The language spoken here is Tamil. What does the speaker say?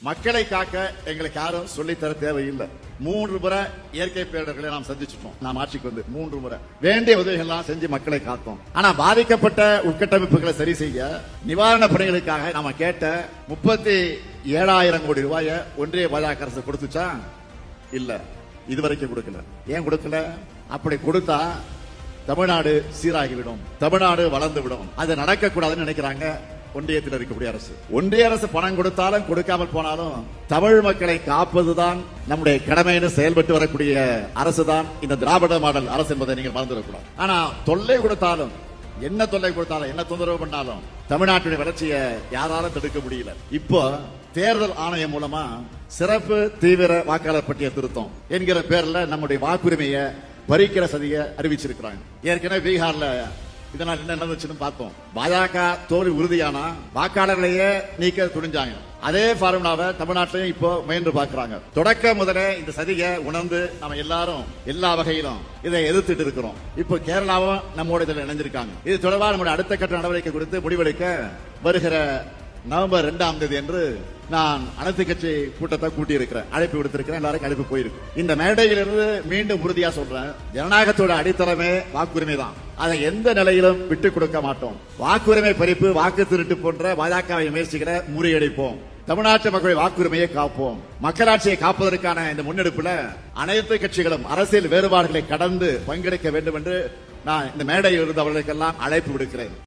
மக்களை காக்க எங்களுக்கு யாரும் சொல்லித்தர தேவையில்லை. மூன்று முறை இயற்கை பேரிடர்களை நாம் சந்திச்சிட்டோம். நாம் ஆட்சிக்கு வந்து மூன்று முறை. வேண்டிய உதவிகள்லாம் செஞ்சு மக்களை காத்தோம். ஆனா பாதிக்கப்பட்ட உட்கட்டமைப்புகளை சரி செய்ய நிவாரண பணிகளுக்காக நாம கேட்ட முப்பத்தி ஏழாயிரம் கோடி ரூபாய ஒன்றிய பாஜக அரசு கொடுத்துச்சா? இல்ல. இதுவரைக்கும் கொடுக்கல. ஏன் கொடுக்கல? அப்படி கொடுத்தா தமிழ்நாடு சீராகிவிடும். தமிழ்நாடு வளர்ந்து விடும் அது நடக்கக்கூடாதுன்னு நினைக்கிறாங்க. ஒன்றியத்தில் இருக்கக்கூடிய அரசு. ஒன்றிய அரசு பணம் கொடுத்தாலும் கொடுக்காமல் போனாலும் தமிழ் மக்களை காப்பதுதான் நம்முடைய கடமைன்னு செயல்பட்டு வரக்கூடிய அரசு தான் இந்த திராவிட மாடல் அரசு என்பதை நீங்கள் மறந்துவிடக்கூடாது. ஆனா தொல்லை கொடுத்தாலும் என்ன தொல்லை கொடுத்தாலும் என்ன தொந்தரவு பண்ணாலும் தமிழ்நாட்டுடைய வளர்ச்சியை யாராலும் தடுக்க முடியல. இப்போ தேர்தல் ஆணையம் மூலமா சிறப்பு தீவிர வாக்காளர் பட்டியல் திருத்தம் என்கிற பேர்ல நம்முடைய வாக்குரிமையை பறிக்கிற சதியை அறிவிச்சிருக்கிறாங்க. ஏற்கனவே பீகார்ல இதனால் என்ன நடந்துச்சுன்னு பார்த்தோம் பாஜக தோல்வி உறுதியானா? வாக்காளர்களையே நீக்க துணிஞ்சாங்க. அதே ஃபார்முலாவை தமிழ்நாட்டிலையும் இப்போ முயன்று பார்க்கறாங்க. தொடக்க முதலே இந்த சதியை உணர்ந்து நம்ம எல்லாரும் எல்லா வகையிலும் இதை எதிர்த்துட்டு இருக்கிறோம். இப்போ கேரளாவும் நம்மோட இதில் இணைஞ்சிருக்காங்க. இது தொடர்பாக நம்முடைய அடுத்த கட்ட நடவடிக்கை குறித்து முடிவெடுக்க வருகிற நவம்பர் இரண்டாம் தேதி என்று நான் அனைத்து கட்சி கூட்டத்தை கூட்டியிருக்கிறேன். அழைப்பு விடுத்திருக்கிறேன். எல்லாருக்கும் அழைப்பு போயிருக்கு. இந்த மேடையிலிருந்து மீண்டும் உறுதியா சொல்றேன். ஜனநாயகத்தோட அடித்தளமே வாக்குரிமை தான். அதை எந்த நிலையிலும் விட்டு கொடுக்க மாட்டோம். வாக்குரிமை பறிப்பு வாக்கு திருட்டு போன்ற பாஜகவை முயற்சிகளை முறியடிப்போம். தமிழ்நாட்டு மக்களுடைய வாக்குரிமையை காப்போம். மக்களாட்சியை காப்பதற்கான இந்த முன்னெடுப்புல அனைத்து கட்சிகளும் அரசியல் வேறுபாடுகளை கடந்து பங்கெடுக்க வேண்டும் என்று நான் இந்த மேடையில் இருந்து அவர்களுக்கெல்லாம் அழைப்பு விடுக்கிறேன்.